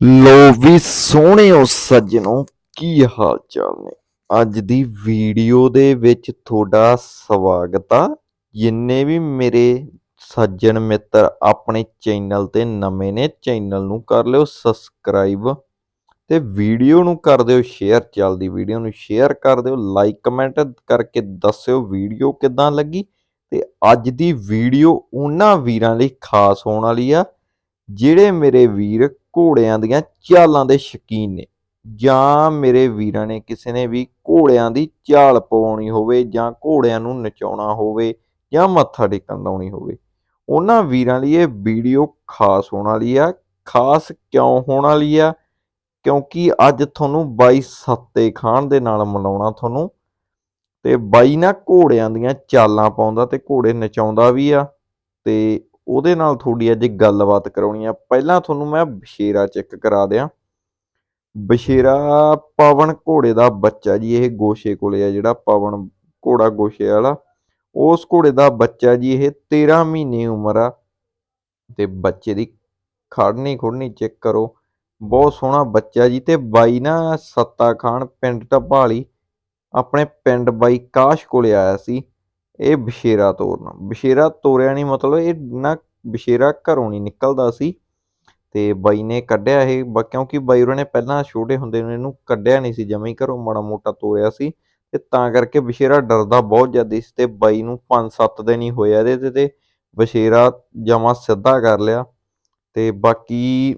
ਲੋ ਵੀ ਸੋਹਣਿਓ ਸੱਜਣੋ, ਕੀ ਹਾਲ ਚਾਲ ਨੇ? ਅੱਜ ਦੀ ਵੀਡੀਓ ਦੇ ਵਿੱਚ ਤੁਹਾਡਾ ਸਵਾਗਤ ਆ। ਜਿੰਨੇ ਵੀ ਮੇਰੇ ਸੱਜਣ ਮਿੱਤਰ ਆਪਣੇ ਚੈਨਲ ਤੇ ਨਵੇਂ ਨੇ, ਚੈਨਲ ਨੂੰ ਕਰ ਲਿਓ ਸਬਸਕ੍ਰਾਈਬ ਤੇ ਵੀਡੀਓ ਨੂੰ ਕਰ ਦਿਓ ਸ਼ੇਅਰ, ਚੱਲਦੀ ਵੀਡੀਓ ਨੂੰ ਸ਼ੇਅਰ ਕਰ ਦਿਓ, ਲਾਈਕ ਕਮੈਂਟ ਕਰਕੇ ਦੱਸਿਓ ਵੀਡੀਓ ਕਿਦਾਂ ਲੱਗੀ ਤੇ ਅੱਜ ਦੀ ਵੀਡੀਓ ਉਹਨਾਂ ਵੀਰਾਂ ਲਈ ਖਾਸ ਹੋਣ ਵਾਲੀ ਆ, ਜਿਹੜੇ ਮੇਰੇ ਵੀਰ ਘੋੜਿਆਂ ਦੀਆਂ ਚਾਲਾਂ ਦੇ ਸ਼ੌਕੀਨ ਨੇ। ਜਾਂ ਮੇਰੇ ਵੀਰਾਂ ਨੇ ਕਿਸੇ ਨੇ ਵੀ ਘੋੜਿਆਂ ਦੀ ਚਾਲ ਪਵਾਉਣੀ ਹੋਵੇ ਜਾਂ ਘੋੜਿਆਂ ਨੂੰ ਨਚਾਉਣਾ ਹੋਵੇ ਜਾਂ ਮੱਥਾ ਟੇਕਣ ਲਾਉਣੀ ਹੋਵੇ, ਉਹਨਾਂ ਵੀਰਾਂ ਲਈ ਇਹ ਵੀਡੀਓ ਖਾਸ ਹੋਣ ਵਾਲੀ ਆ। ਖਾਸ ਕਿਉਂ ਹੋਣ ਵਾਲੀ ਆ? ਕਿਉਂਕਿ ਅੱਜ ਤੁਹਾਨੂੰ ਬਾਈ ਸੱਤੇ ਖਾਨ ਦੇ ਨਾਲ ਮਿਲਾਉਣਾ ਤੁਹਾਨੂੰ ਤੇ ਬਾਈ ਨਾ ਘੋੜਿਆਂ ਦੀਆਂ ਚਾਲਾਂ ਪਾਉਂਦਾ ਤੇ ਘੋੜੇ ਨਚਾਉਂਦਾ ਵੀ ਆ ਤੇ ਉਹਦੇ ਨਾਲ ਤੁਹਾਡੀ ਅੱਜ ਗੱਲਬਾਤ ਕਰਾਉਣੀ ਆ। ਪਹਿਲਾਂ ਤੁਹਾਨੂੰ ਮੈਂ ਬਸ਼ੇਰਾ ਚੈੱਕ ਕਰਾ ਦਿਆਂ। ਬਸ਼ੇਰਾ ਪਵਨ ਘੋੜੇ ਦਾ ਬੱਚਾ ਜੀ, ਇਹ ਗੋਸ਼ੇ ਕੋਲੇ ਆ ਜਿਹੜਾ ਪਵਨ ਘੋੜਾ ਗੋਸ਼ੇ ਵਾਲਾ। ਉਸ ਘੋੜੇ ਦਾ ਬੱਚਾ ਜੀ, ਇਹ 13 ਮਹੀਨੇ ਉਮਰ ਆ। ਤੇ ਬੱਚੇ ਦੀ ਖੜਨੀ ਖੁੜਨੀ ਚੈੱਕ ਕਰੋ। ਬਹੁਤ ਸੋਹਣਾ ਬੱਚਾ ਜੀ ਤੇ ਬਾਈ ਨਾ ਸੱਤਾ ਖਾਨ, ਪਿੰਡ ਢਪਾਲੀ, ਆਪਣੇ ਪਿੰਡ ਬਾਈ ਕਾਸ਼ ਕੋਲੇ ਆਇਆ ਸੀ। ਇਹ ਬਸ਼ੇਰਾ ਤੋਰਨਾ। ਬਸ਼ੇਰਾ ਤੋਰਿਆ ਨਹੀਂ ਮਤਲਬ ਇਹ ਨਾ ਬਸ਼ੇਰਾ ਘਰੋਂ ਨਹੀਂ ਨਿਕਲਦਾ ਸੀ ਤੇ ਬਾਈ ਨੇ ਕੱਢਿਆ ਇਹ ਕਿਉਂਕਿ ਬਾਈ ਉਹਨਾਂ ਪਹਿਲਾਂ ਛੋਟੇ ਹੁੰਦੇ ਨੂੰ ਇਹਨੂੰ ਕੱਢਿਆ ਨਹੀਂ ਸੀ, ਜਮੇ ਘਰੋਂ ਮਾੜਾ ਮੋਟਾ ਤੋਰਿਆ ਸੀ ਤੇ ਤਾਂ ਕਰਕੇ ਬਸ਼ੇਰਾ ਡਰਦਾ ਬਹੁਤ ਜ਼ਿਆਦਾ ਸੀ ਤੇ ਬਾਈ ਨੂੰ 5-7 ਦਿਨ ਹੀ ਹੋਇਆ ਇਹਦੇ ਤੇ ਤੇ ਬਸ਼ੇਰਾ ਜਮਾ ਸਿੱਧਾ ਕਰ ਲਿਆ ਤੇ ਬਾਕੀ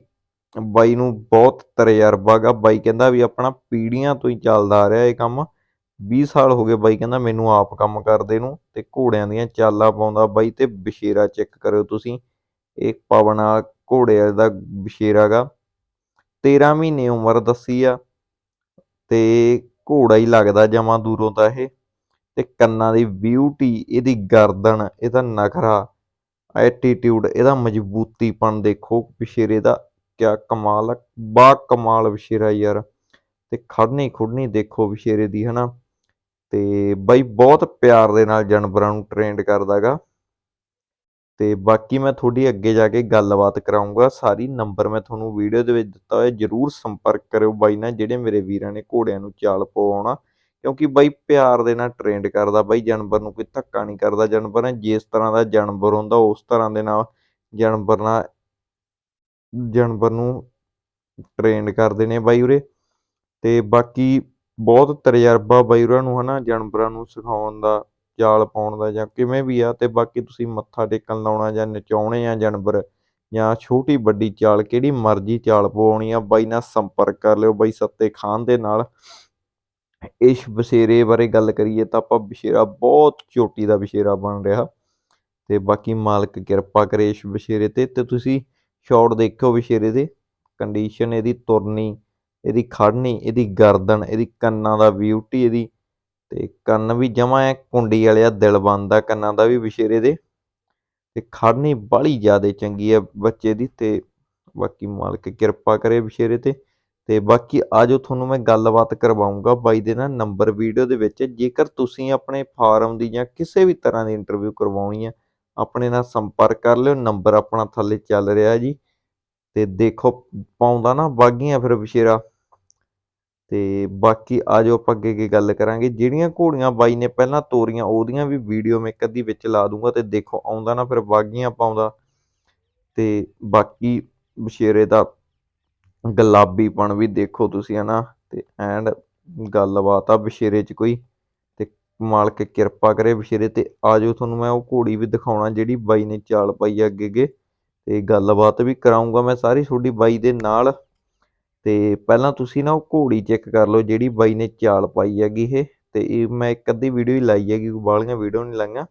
ਬਾਈ ਨੂੰ ਬਹੁਤ ਤਜਰਬਾ ਗਾ। ਬਾਈ ਕਹਿੰਦਾ ਵੀ ਆਪਣਾ ਪੀੜੀਆਂ ਤੋਂ ਹੀ ਚੱਲਦਾ ਆ ਰਿਹਾ ਇਹ ਕੰਮ। 20 ਸਾਲ ਹੋ ਗਏ ਬਾਈ, ਕਹਿੰਦਾ ਮੈਨੂੰ ਆਪ ਕੰਮ ਕਰਦੇ ਨੂੰ ਤੇ ਘੋੜਿਆਂ ਦੀਆਂ ਚਾਲਾਂ ਪਾਉਂਦਾ। ਬਾਈ, ਤੇ ਬਸ਼ੇਰਾ ਚੈੱਕ ਕਰਿਓ ਤੁਸੀਂ। ਇਹ ਪਵਨ ਆ ਘੋੜੇ ਦਾ ਬਸ਼ੇਰਾ ਗਾ। 13 ਮਹੀਨੇ ਉਮਰ ਦੱਸੀ ਆ ਤੇ ਘੋੜਾ ਹੀ ਲੱਗਦਾ ਜਮਾ ਦੂਰੋਂ ਤਾਂ ਇਹ। ਤੇ ਕੰਨਾਂ ਦੀ ਬਿਊਟੀ ਇਹਦੀ ਗਰਦਨ, ਇਹਦਾ ਨਖਰਾ ਐਟੀਟਿਊਡ ਇਹਦਾ ਮਜ਼ਬੂਤੀਪਣ ਦੇਖੋ ਬਸ਼ੇਰੇ ਦਾ ਕਿਆ ਕਮਾਲ ਆ। ਬਾ ਕਮਾਲ ਬਸ਼ੇਰਾ ਯਾਰ। ਤੇ ਖੜਨੀ ਖੁੜਨੀ ਦੇਖੋ ਬਸ਼ੇਰੇ ਦੀ, ਹਨਾ। ਤੇ ਬਾਈ ਬਹੁਤ ਪਿਆਰ ਦੇ ਨਾਲ ਜਾਨਵਰਾਂ ਨੂੰ ਟ੍ਰੇਨਡ ਕਰਦਾਗਾ ਤੇ ਬਾਕੀ ਮੈਂ ਤੁਹਾਡੀ ਅੱਗੇ ਜਾ ਕੇ ਗੱਲਬਾਤ ਕਰਾਉਂਗਾ ਸਾਰੀ ਨੰਬਰ ਮੈਂ ਤੁਹਾਨੂੰ ਵੀਡੀਓ ਦੇ ਵਿੱਚ ਦਿੱਤਾ ਹੋਇਆ, ਜਰੂਰ ਸੰਪਰਕ ਕਰਿਓ ਬਾਈ ਨਾਲ, ਜਿਹੜੇ ਮੇਰੇ ਵੀਰਾਂ ਨੇ ਘੋੜਿਆਂ ਨੂੰ ਚਾਲ ਪਵਾਉਣਾ। ਕਿਉਂਕਿ ਬਾਈ ਪਿਆਰ ਦੇ ਨਾਲ ਟ੍ਰੇਨਡ ਕਰਦਾ, ਬਾਈ ਜਾਨਵਰ ਨੂੰ ਕੋਈ ਧੱਕਾ ਨਹੀਂ ਕਰਦਾ, ਜਾਨਵਰ ਨੇ ਜਿਸ ਤਰ੍ਹਾਂ ਦਾ ਜਾਨਵਰ ਹੁੰਦਾ, ਉਸ ਤਰ੍ਹਾਂ ਦੇ ਨਾਲ ਜਾਨਵਰ ਨਾਲ, ਜਾਨਵਰ ਨੂੰ ਟ੍ਰੇਨਡ ਕਰਦੇ ਨੇ ਬਾਈ ਉਰੇ। ਤੇ ਬਾਕੀ ਬਹੁਤ ਤਜਰਬਾ ਬਾਈ ਉਹਨਾਂ ਨੂੰ ਹੈ ਨਾ ਜਾਨਵਰਾਂ ਨੂੰ ਸਿਖਾਉਣ ਦਾ ਚਾਲ ਪਾਉਣ ਦਾ ਜਾਂ ਕਿਵੇਂ ਵੀ ਆ ਅਤੇ ਬਾਕੀ ਤੁਸੀਂ ਮੱਥਾ ਟੇਕਣ ਲਾਉਣਾ ਜਾਂ ਨਚਾਉਣੇ ਆ ਜਾਨਵਰ ਜਾਂ ਛੋਟੀ ਵੱਡੀ ਚਾਲ, ਕਿਹੜੀ ਮਰਜ਼ੀ ਚਾਲ ਪਵਾਉਣੀ ਆ, ਬਾਈ ਨਾਲ ਸੰਪਰਕ ਕਰ ਲਿਓ, ਬਾਈ ਸੱਤੇ ਖਾਨ ਦੇ ਨਾਲ। ਇਸ ਬਸ਼ੇਰੇ ਬਾਰੇ ਗੱਲ ਕਰੀਏ ਤਾਂ ਆਪਾਂ ਬਸ਼ੇਰਾ ਬਹੁਤ ਚੋਟੀ ਦਾ ਬਸ਼ੇਰਾ ਬਣ ਰਿਹਾ। ਤੇ ਬਾਕੀ ਮਾਲਕ ਕਿਰਪਾ ਕਰੇ ਇਸ ਬਸ਼ੇਰੇ ਤੇ ਤੇ ਤੁਸੀਂ ਸ਼ਾਟ ਦੇਖੋ ਬਸ਼ੇਰੇ ਦੇ ਕੰਡੀਸ਼ਨ ਇਹਦੀ ਤੁਰਨੀ ਇਹਦੀ ਖੜਨੀ ਇਹਦੀ ਗਰਦਨ, ਇਹਦੀ ਕੰਨਾਂ ਦਾ ਬਿਊਟੀ ਇਹਦੀ, ਤੇ ਕੰਨ ਵੀ ਜਮਾ ਐ ਕੁੰਡੀ ਵਾਲਿਆ, ਦਿਲ ਬੰਦਾ ਕੰਨਾਂ ਦਾ ਵੀ ਬਸ਼ੇਰੇ ਦੇ। ਤੇ ਖੜਨੀ ਬਾਹਲੀ ਜ਼ਿਆਦੇ ਚੰਗੀ ਹੈ ਬੱਚੇ ਦੀ ਤੇ ਬਾਕੀ ਮਾਲਕ ਕਿਰਪਾ ਕਰੇ ਬਸ਼ੇਰੇ ਤੇ। ਤੇ ਬਾਕੀ ਆਜੋ ਤੁਹਾਨੂੰ ਮੈਂ ਗੱਲਬਾਤ ਕਰਵਾਉਂਗਾ ਬਾਈ ਦੇ ਨਾ ਨੰਬਰ ਵੀਡੀਓ ਦੇ ਵਿੱਚ, ਜੇਕਰ ਤੁਸੀਂ ਆਪਣੇ ਫਾਰਮ ਦੀ ਜਾਂ ਕਿਸੇ ਵੀ ਤਰ੍ਹਾਂ ਦੀ ਇੰਟਰਵਿਊ ਕਰਵਾਉਣੀ ਹੈ ਆਪਣੇ ਨਾਲ ਸੰਪਰਕ ਕਰ ਲਿਓ, ਨੰਬਰ ਆਪਣਾ ਥੱਲੇ ਚੱਲ ਰਿਹਾ ਜੀ। ਤੇ ਦੇਖੋ ਪਾਉਂਦਾ ਨਾ ਬਾਗੀਆਂ ਫਿਰ ਬਸ਼ੇਰਾ ਤੇ ਬਾਕੀ ਆਜੋ ਆਪਾਂ ਅੱਗੇ ਅੱਗੇ ਗੱਲ ਕਰਾਂਗੇ। ਜਿਹੜੀਆਂ ਘੋੜੀਆਂ ਬਾਈ ਨੇ ਪਹਿਲਾਂ ਤੋਰੀਆਂ, ਉਹਦੀਆਂ ਵੀ ਵੀਡੀਓ ਮੈਂ ਇੱਕ ਅੱਧੀ ਵਿੱਚ ਲਾ ਦੂੰਗਾ ਤੇ ਦੇਖੋ ਆਉਂਦਾ ਨਾ ਫਿਰ ਬਾਗੀਆਂ ਪਾਉਂਦਾ। ਤੇ ਬਾਕੀ ਬਸ਼ੇਰੇ ਦਾ ਗੁਲਾਬੀਪਣ ਵੀ ਦੇਖੋ ਤੁਸੀਂ ਹਨਾ, ਤੇ ਐਂਡ ਗੱਲਬਾਤ ਆ ਬਸ਼ੇਰੇ 'ਚ ਕੋਈ। ਤੇ ਮਾਲਕ ਕਿਰਪਾ ਕਰੇ ਬਸ਼ੇਰੇ ਤੇ ਆਜੋ ਤੁਹਾਨੂੰ ਮੈਂ ਉਹ ਘੋੜੀ ਵੀ ਦਿਖਾਉਣਾ ਜਿਹੜੀ ਬਾਈ ਨੇ ਚਾਲ ਪਾਈ ਅੱਗੇ ਅੱਗੇ। ਤੇ ਗੱਲਬਾਤ ਵੀ ਕਰਾਉਂਗਾ ਮੈਂ ਸਾਰੀ ਤੁਹਾਡੀ ਬਾਈ ਦੇ ਨਾਲ। ਤੇ ਪਹਿਲਾਂ ਤੁਸੀਂ ਨਾ ਉਹ ਘੋੜੀ ਚੈੱਕ ਕਰ ਲਓ ਜਿਹੜੀ ਬਾਈ ਨੇ ਚਾਲ ਪਾਈ ਹੈਗੀ ਇਹ। ਤੇ ਇਹ ਮੈਂ ਇੱਕ ਅੱਧੀ ਵੀਡੀਓ ਹੀ ਲਾਈ ਹੈਗੀ, ਕੋਈ ਬਾਹਲੀਆਂ ਵੀਡੀਓ ਨਹੀਂ ਲਾਈਆਂ।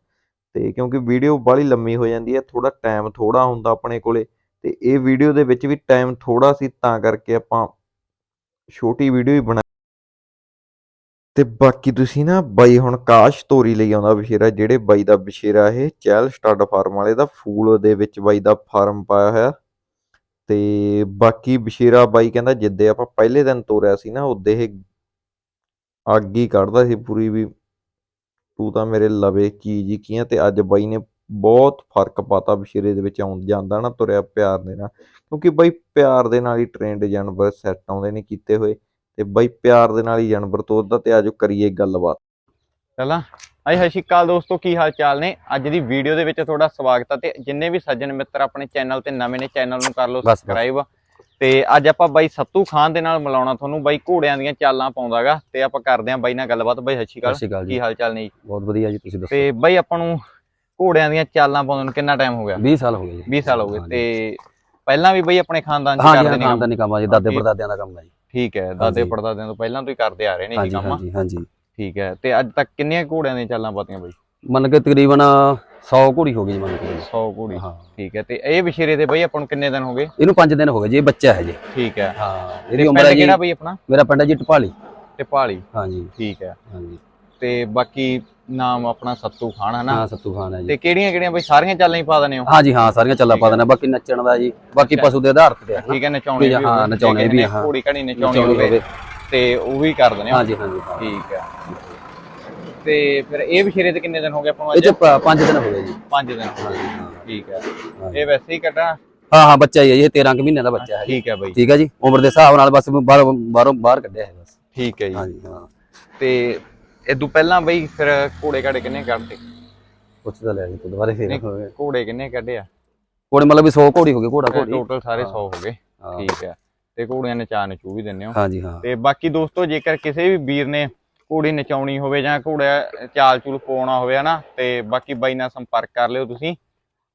ਤੇ ਕਿਉਂਕਿ ਵੀਡੀਓ ਬਾਹਲੀ ਲੰਮੀ ਹੋ ਜਾਂਦੀ ਹੈ ਥੋੜਾ ਟਾਈਮ ਥੋੜਾ ਹੁੰਦਾ ਆਪਣੇ ਕੋਲੇ। ਤੇ ਇਹ ਵੀਡੀਓ ਦੇ ਵਿੱਚ ਵੀ ਟਾਈਮ ਥੋੜਾ ਸੀ, ਤਾਂ ਕਰਕੇ ਆਪਾਂ ਛੋਟੀ ਵੀਡੀਓ ਹੀ ਬਣਾ ਤੇ ਬਾਕੀ ਤੁਸੀਂ ਨਾ ਬਾਈ ਹੁਣ ਕਾਸ਼ ਤੋਰੀ ਲਈ ਆਉਂਦਾ ਬਸ਼ੇਰਾ ਜਿਹੜੇ ਬਾਈ ਦਾ ਬਸ਼ੇਰਾ ਇਹ ਚਹਿਲ ਸਟੱਡ ਫਾਰਮ ਵਾਲੇ ਦਾ, ਫੂਲ ਦੇ ਵਿੱਚ ਬਾਈ ਦਾ ਫਾਰਮ ਪਾਇਆ ਹੋਇਆ। ਤੇ ਬਾਕੀ ਬਸ਼ੀਰਾ ਬਾਈ ਕਹਿੰਦਾ ਜਿੱਦੇ ਆਪਾਂ ਪਹਿਲੇ ਦਿਨ ਤੋਰਿਆ ਸੀ ਨਾ ਉਦੇ ਇਹ ਅੱਗ ਹੀ ਕੱਢਦਾ ਸੀ ਪੂਰੀ ਵੀ, ਤੂੰ ਤਾਂ ਮੇਰੇ ਲਵੇ ਚੀਜ਼ ਹੀ ਕੀ ਆ, ਤੇ ਅੱਜ ਬਾਈ ਨੇ ਬਹੁਤ ਫ਼ਰਕ ਪਾਤਾ ਬਸ਼ੀਰੇ ਦੇ ਵਿੱਚ ਆਉਂ ਜਾਂਦਾ ਨਾ ਤੁਰਿਆ ਪਿਆਰ ਦੇ ਨਾਲ, ਕਿਉਂਕਿ ਬਾਈ ਪਿਆਰ ਦੇ ਨਾਲ ਹੀ ਟ੍ਰੇਨਡ ਜਾਨਵਰ ਸੈੱਟ ਆਉਂਦੇ ਨੇ ਕੀਤੇ ਹੋਏ। ਤੇ ਬਾਈ ਪਿਆਰ ਦੇ ਨਾਲ ਹੀ ਜਾਨਵਰ ਤੋਰਦਾ ਤੇ ਆਜੋ ਕਰੀਏ ਗੱਲਬਾਤ। ਪਹਿਲਾਂ ਹਾਈ ਸਤਿ ਸ਼੍ਰੀ ਅਕਾਲ ਦੋਸਤੋ ਕੀ ਹਾਲ ਚਾਲ ਨੇ? ਅੱਜ ਦੀ ਵੀਡੀਓ ਦੇ ਵਿੱਚ ਤੁਹਾਡਾ ਸਵਾਗਤ ਹੈ ਤੇ ਜਿੰਨੇ ਵੀ ਸੱਜਣ ਮਿੱਤਰ ਆਪਣੇ ਚੈਨਲ ਤੇ ਨਵੇਂ ਨੇ ਚੈਨਲ ਨੂੰ ਕਰ ਲਓ ਬਸ। ਸਬਸਕ੍ਰਾਈਬ। ਤੇ ਅੱਜ ਆਪਾਂ ਬਾਈ ਸੱਤੂ ਖਾਨ ਦੇ ਨਾਲ ਮਿਲਾਉਣਾ ਤੁਹਾਨੂੰ ਬਾਈ ਘੋੜਿਆਂ ਦੀਆਂ ਚਾਲਾਂ ਪਾਉਂਦਾਗਾ ਤੇ ਆਪਾਂ ਕਰਦੇ ਆਂ ਬਾਈ ਨਾਲ ਗੱਲਬਾਤ। ਬਾਈ ਸਤਿ ਸ਼੍ਰੀ ਅਕਾਲ। ਕੀ ਹਾਲ ਚਾਲ ਨੇ ਜੀ? ਬਹੁਤ ਵਧੀਆ ਜੀ ਤੁਸੀਂ ਦੱਸੋ? ਤੇ ਬਾਈ ਆਪਾਂ ਨੂੰ ਘੋੜਿਆਂ ਦੀਆਂ ਚਾਲਾਂ ਪਾਉਂਦੇ ਨੂੰ ਕਿੰਨਾ ਟਾਈਮ ਹੋ ਗਿਆ? 20 ਸਾਲ ਹੋ ਗਏ ਜੀ। 20 ਸਾਲ ਹੋ ਗਏ। ਤੇ ਪਹਿਲਾਂ ਵੀ ਬਾਈ ਆਪਣੇ ਖਾਨਦਾਨ ਚ ਕਰਦੇ ਨੇ? ਖਾਨ ਕੰਮ? ਆ ਜੀ ਦਾਦੇ ਹਾਂ, ਪੜਦਾਦਿਆਂ ਦਾ ਕੰਮ ਹੈ ਜੀ। ਠੀਕ ਹੈ ਦਾਦੇ। ਪੜਦਾਦਿਆਂ ਤੋਂ ਪਹਿਲਾਂ ਤੋਂ ਹੀ ਕਰਦੇ ਆ ਰਹੇ ਨੇ ਇਹ ਕੰਮ। ਹਾਂਜੀ ਹਾਂਜੀ। ਠੀਕ ਹੈ ਤੇ ਅੱਜ ਤੱਕ ਕਿੰਨੀਆਂ ਘੋੜਿਆਂ ਦੀਆਂ ਚਾਲਾਂ ਪਾਤੀਆਂ ਬਾਈ? ਮੰਨ ਕੇ ਤਕਰੀਬਨ 100 ਘੋੜੀ ਹੋ ਗਈ ਜੀ ਮੰਨ ਕੇ। 100 ਘੋੜੀ ਹਾਂ। ਠੀਕ ਹੈ ਤੇ ਇਹ ਵਿਸ਼ੇਰੇ ਤੇ ਬਾਈ ਆਪਾਂ ਨੂੰ ਕਿੰਨੇ ਦਿਨ ਹੋ ਗਏ? ਇਹਨੂੰ 5 ਦਿਨ ਹੋ ਗਏ ਜੀ ਇਹ ਬੱਚਾ ਹੈ ਜੀ। ਠੀਕ ਹੈ ਹਾਂ ਇਹਦੀ ਉਮਰ ਹੈ ਜੀ ਕਿਹੜਾ ਬਈ ਆਪਣਾ? ਮੇਰਾ ਪਿੰਡ ਹੈ ਜੀ ਟਪਾਲੀ ਤੇ ਪਾਲੀ ਹਾਂਜੀ। ਠੀਕ ਹੈ। ਹਾਂਜੀ। ਤੇ ਬਾਕੀ ਨਾਮ ਆਪਣਾ ਸੱਤੂ ਖਾਨ ਹੈ ਨਾ? ਹਾਂ ਸੱਤੂ ਖਾਨ ਹੈ ਜੀ। ਤੇ ਕਿਹੜੀਆਂ ਕਿਹੜੀਆਂ ਬਈ ਸਾਰੀਆਂ ਚਾਲਾਂ ਹੀ ਪਾ ਦਨੇ ਹੋ? ਹਾਂ ਜੀ ਹਾਂ ਸਾਰੀਆਂ ਚੱਲਾ ਪਾ ਦੇਣਾ ਬਾਕੀ ਨੱਚਣ ਦਾ ਜੀ ਬਾਕੀ। ਪਸ਼ੂ ਦੇ ਆਧਾਰ ਤੇ ਹੈ ਠੀਕ ਹੈ ਨਚਾਉਣੇ ਵੀ ਹਾਂ, ਨਚਾਉਣੇ ਵੀ ਹਾਂ। ਘੋੜੀ ਘੜੀ ਨਚਾਉਣੀ ਹੋਵੇ। ਤੇ ਉਹ ਵੀ ਕਰ ਦਨੇ ਹੋ? ਹਾਂ ਜੀ ਹਾਂ। ਜੀ। ਠੀਕ ਹੈ। ਤੇ ਫਿਰ ਇਹ ਵਿਸ਼ੇਰੇ ਤੇ ਕਿੰਨੇ ਦਿਨ ਹੋ ਗਏ ਆਪਾਂ ਨੂੰ ਇਹ ਅੱਜ ਚ 5 ਦਿਨ ਹੋ ਗਏ ਜੀ। 5 ਦਿਨ ਹੋ ਗਏ। ਠੀਕ ਹੈ। ਇਹ ਵੈਸੇ ਹੀ ਕੱਢਾ? ਹਾਂ ਹਾਂ ਬੱਚਾ ਹੀ ਹੈ ਇਹ 13 ਕੁ ਮਹੀਨਿਆਂ ਦਾ ਬੱਚਾ ਹੈ ਠੀਕ ਹੈ ਬਈ। ਠੀਕ ਹੈ ਜੀ ਉਮਰ ਦੇ ਹਿਸਾਬ ਨਾਲ ਬਸ ਬਾਹਰੋਂ ਬਾਹਰੋਂ ਬਾਹਰ ਕੱਢਿਆ ਹੈ ਬਸ। ਠੀਕ ਹੈ ਜੀ। ਹਾਂ ਜੀ ਹਾਂ। ਤੇ ਇਦੋਂ ਪਹਿਲਾਂ ਬਈ ਫਿਰ ਘੋੜੇ ਘਾੜੇ ਕਿੰਨੇ ਕੱਢਦੇ ਪੁੱਛ ਤਾਂ ਲੈ ਜੀ ਤੂੰ ਦੁਬਾਰੇ ਫੇਰ। ਹੋ ਗਏ ਘੋੜੇ ਕਿੰਨੇ ਕੱਢੇ ਆ? ਘੋੜੇ ਮਤਲਬ ਵੀ 100 ਘੋੜੀ ਹੋ ਗਈ ਘੋੜਾ ਘੋੜੀ। ਟੋਟਲ ਸਾਰੇ ਹਾਂ। 100 ਹੋ ਗਏ। ਠੀਕ ਹੈ ਤੇ ਘੋੜਿਆਂ ਨਚਾ ਨਚੂ ਵੀ ਦਿੰਦੇ ਹੋ। ਹਾਂ ਜੀ ਹਾਂ। ਤੇ ਬਾਕੀ ਦੋਸਤੋ ਜੇਕਰ ਕਿਸੇ ਵੀ ਵੀਰ ਨੇ ਘੋੜੀ ਨਚਾਉਣੀ ਹੋਵੇ ਜਾਂ ਘੋੜਾ ਚਾਲ ਚੂਲ ਪਾਉਣਾ ਹੋਵੇ ਹਨਾ ਤੇ ਬਾਕੀ ਬਾਈ ਨਾਲ ਸੰਪਰਕ ਕਰ ਲਿਓ ਤੁਸੀਂ।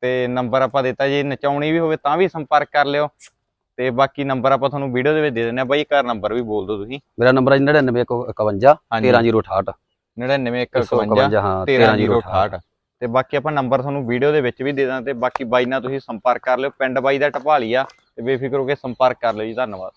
ਤੇ ਨੰਬਰ ਆਪਾਂ ਦਿੱਤਾ ਜੇ ਨਚਾਉਣੀ ਵੀ ਹੋਵੇ ਤਾਂ ਵੀ ਸੰਪਰਕ ਕਰ ਲਿਓ। ਤੇ ਬਾਕੀ ਨੰਬਰ ਆਪਾਂ ਤੁਹਾਨੂੰ ਵੀਡੀਓ ਦੇ ਵਿੱਚ ਦੇ ਦਿੰਦੇ ਆ ਬਾਈ ਘਰ ਨੰਬਰ ਵੀ ਬੋਲ ਦਿਓ ਤੁਸੀਂ। ਮੇਰਾ ਨੰਬਰ ਹੈ 9951 ਹਾਂਜੀ। 13068 9951 ਹਾਂ 13068 ਤੇ ਬਾਕੀ ਆਪਾਂ ਨੰਬਰ ਤੁਹਾਨੂੰ ਵੀਡੀਓ ਦੇ ਵਿੱਚ ਵੀ ਦੇ ਦਾਂ ਤੇ ਬਾਕੀ ਬਾਈ ਨਾਲ ਤੁਸੀਂ ਸੰਪਰਕ ਕਰ ਲਿਓ ਪਿੰਡ ਬਾਈ ਦਾ ਢਪਾਲੀ ਆ ਤੇ ਬੇਫਿਕਰ ਹੋ ਕੇ ਸੰਪਰਕ ਕਰ ਲਿਓ ਜੀ ਧੰਨਵਾਦ।